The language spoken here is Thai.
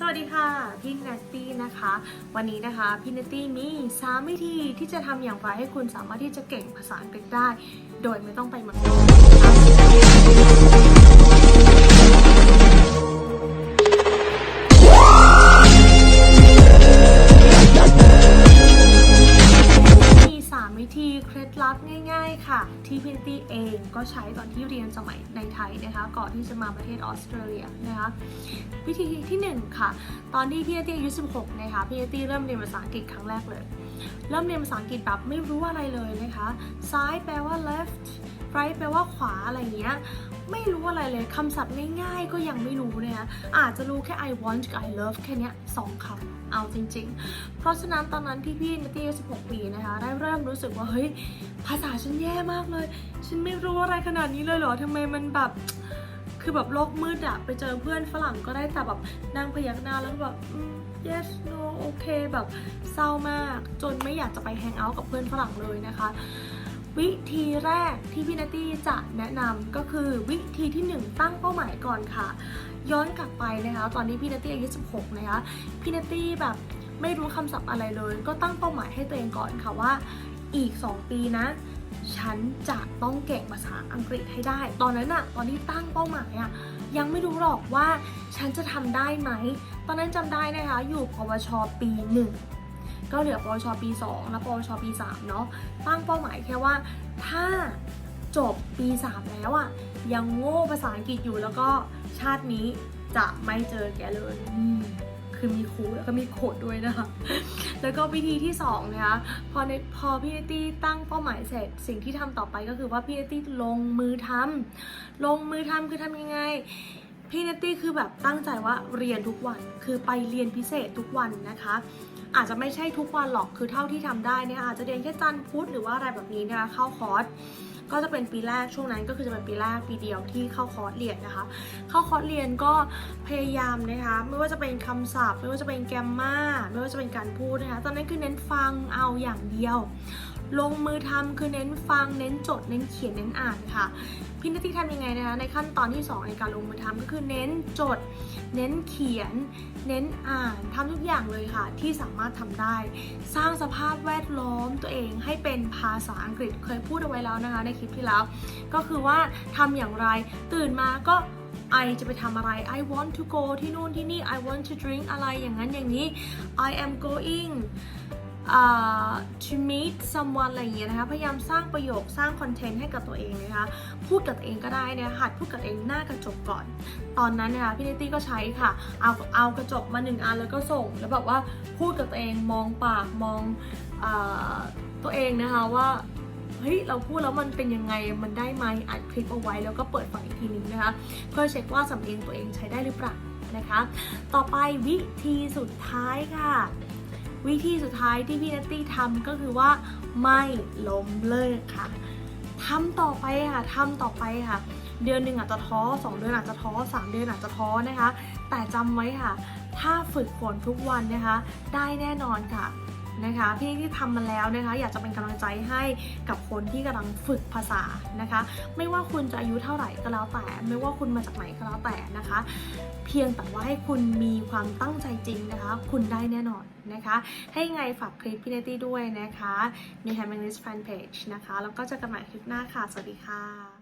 สวัสดีค่ะ พี่เนตตี้นะคะ วันนี้นะคะพี่เนตตี้มี 3 วิธีที่จะทำอย่างไรให้คุณสามารถที่จะเก่งภาษาอังกฤษได้ โดยไม่ต้องไปเมืองนอก มีเคล็ดลับง่าย ๆ ค่ะ ที่พี่นัตตี้เองก็ใช้ตอนที่เรียนสมัยในไทยนะคะ ก่อนที่จะมาประเทศออสเตรเลียนะคะ วิธีที่ 1 ค่ะ ตอนที่พี่อตี้อายุ16นะคะพี่อตี้เริ่มเรียนภาษาอังกฤษครั้งแรกเลย เริ่มเรียนภาษาอังกฤษแบบไม่รู้อะไรเลยนะคะ ซ้ายแปลว่า left right แปลว่าขวาอะไรเงี้ย ไม่รู้อะไรเลยคำศัพท์ง่ายๆก็ยังไม่รู้นะคะอาจจะรู้แค่ I want กับ I love แค่นี้สองคำเอาจริง ๆ เพราะฉะนั้นตอนนั้นที่พี่นัตตี้อายุ16 ปีนะคะ ได้เริ่มรู้สึกว่า เฮ้ย ภาษาฉันแย่มากเลย ฉันไม่รู้อะไรขนาดนี้เลยเหรอทำไมมันแบบคือแบบโลกมืดอะไปเจอเพื่อนฝรั่งก็ได้แต่แบบนั่งพยักหน้าแล้วแบบ yes no โอเคแบบเศร้ามาก จนไม่อยากจะไปแฮงเอาท์กับเพื่อนฝรั่งเลยนะคะ วิธีแรกที่พี่นัตตี้จะแนะนำก็คือวิธีที่ 1 ตั้งเป้าหมายก่อนค่ะ ย้อนกลับไปนะคะ ตอนนี้พี่นัตตี้อายุ16นะคะพี่นัตตี้แบบไม่รู้คำศัพท์อะไรเลย ก็ตั้งเป้าหมายให้ตัวเองก่อนค่ะว่า อีก 2 ปีนะ ฉันจะต้องเก่งภาษาอังกฤษให้ได้ ตอนนั้นอะตอนที่ตั้งเป้าหมายอะยังไม่รู้หรอกว่าฉันจะทำได้ไหม ตอนนั้นจำได้นะคะ อยู่ปวชปีหนึ่ง ก็เหลือปวชปี 2 และปวชปี 3 เนาะตั้งเป้าหมายแค่ว่าถ้าจบปี 3 แล้วอะยังโง่ภาษาอังกฤษอยู่แล้วก็ชาตินี้จะไม่เจอแกเลยคือมีครูแล้วก็มีโคดด้วยนะคะ แล้วก็วิธีที่2นะคะ พอในพอพี่เนตตี้ตั้งเป้าหมายเสร็จ สิ่งที่ทำต่อไปก็คือว่าพี่เนตตี้ลงมือทำลงมือทำคือทำยังไง พี่เนตตี้คือแบบตั้งใจว่าเรียนทุกวัน คือไปเรียนพิเศษทุกวันนะคะ อาจจะไม่ใช่ทุกวันหรอกคือเท่าที่ทำได้เนี่ยอาจจะเรียนแค่จันทร์พุธหรือว่าอะไรแบบนี้นะคะเข้าคอร์สก็จะเป็นปีแรกช่วงนั้นก็คือจะเป็นปีแรกปีเดียวที่เข้าคอร์สเรียนนะคะ เข้าคอร์สเรียนก็พยายามนะคะ ไม่ว่าจะเป็นคำศัพท์ ไม่ว่าจะเป็นแกรมมาไม่ว่าจะเป็นการพูดนะคะ ตอนนั้นคือเน้นฟังเอาอย่างเดียว ลงมือทำคือเน้นฟังเน้นจดเน้นเขียนเน้นอ่านค่ะ พี่นัทที่ทำยังไงนะคะในขั้นตอนที่ 2 ในการลงมือทำก็คือเน้นจด เน้นเขียน เน้นอ่านทำทุกอย่างเลยค่ะ ที่สามารถทำได้ สร้างสภาพแวดล้อมตัวเองให้เป็นภาษาอังกฤษเคยพูดเอาไว้แล้วนะคะ ในคลิปที่แล้ว ก็คือว่าทำอย่างไรตื่นมาก็ I จะไปทำอะไร I want to go ที่นู่นที่นี่ I want to drink อะไรอย่างนั้นอย่างนี้ I am going to meet someone อะไรอย่างเงี้ยนะคะ พยายามสร้างประโยคสร้างคอนเทนต์ให้กับตัวเองนะคะ พูดกับตัวเองก็ได้นะหัดพูดกับตัวเองหน้ากระจกก่อน ตอนนั้นนะคะพี่เนตตี้ก็ใช้ค่ะ เอาเอากระจกมาหนึ่งอันแล้วก็ส่ง แล้วแบบว่าพูดกับตัวเองมองปากมองอตัวเองนะคะว่าเฮ้ยเราพูดแล้วมันเป็นยังไงมันได้ไหมอัดคลิปเอาไว้แล้วก็เปิดฟังอีกทีนึงนะคะ เพื่อเช็คว่าสำเนียงตัวเองใช้ได้หรือเปล่านะคะ ต่อไปวิธีสุดท้ายค่ะ วิธีสุดท้ายที่พี่นัตตี้ทำก็คือว่าไม่ล้มเลิกค่ะทำต่อไปค่ะทำต่อไปค่ะ เดือนหนึ่งอาจจะท้อสองเดือนอาจจะท้อสามเดือนอาจจะท้อนะคะ แต่จำไว้ค่ะ ถ้าฝึกฝนทุกวันนะคะ ได้แน่นอนค่ะ นะคะพี่ที่ทำมาแล้วนะคะ อยากจะเป็นกำลังใจให้กับคนที่กำลังฝึกภาษานะคะ ไม่ว่าคุณจะอายุเท่าไหร่ก็แล้วแต่ ไม่ว่าคุณมาจากไหนก็แล้วแต่นะคะ เพียงแต่ว่าให้คุณมีความตั้งใจจริงนะคะ คุณได้แน่นอนนะคะให้ไงฝากคลิปพี่เนตตี้ด้วยนะคะ มี h a m English Fan Page นะคะ แล้วก็เจอกันใหม่คลิปหน้าค่ะ สวัสดีค่ะ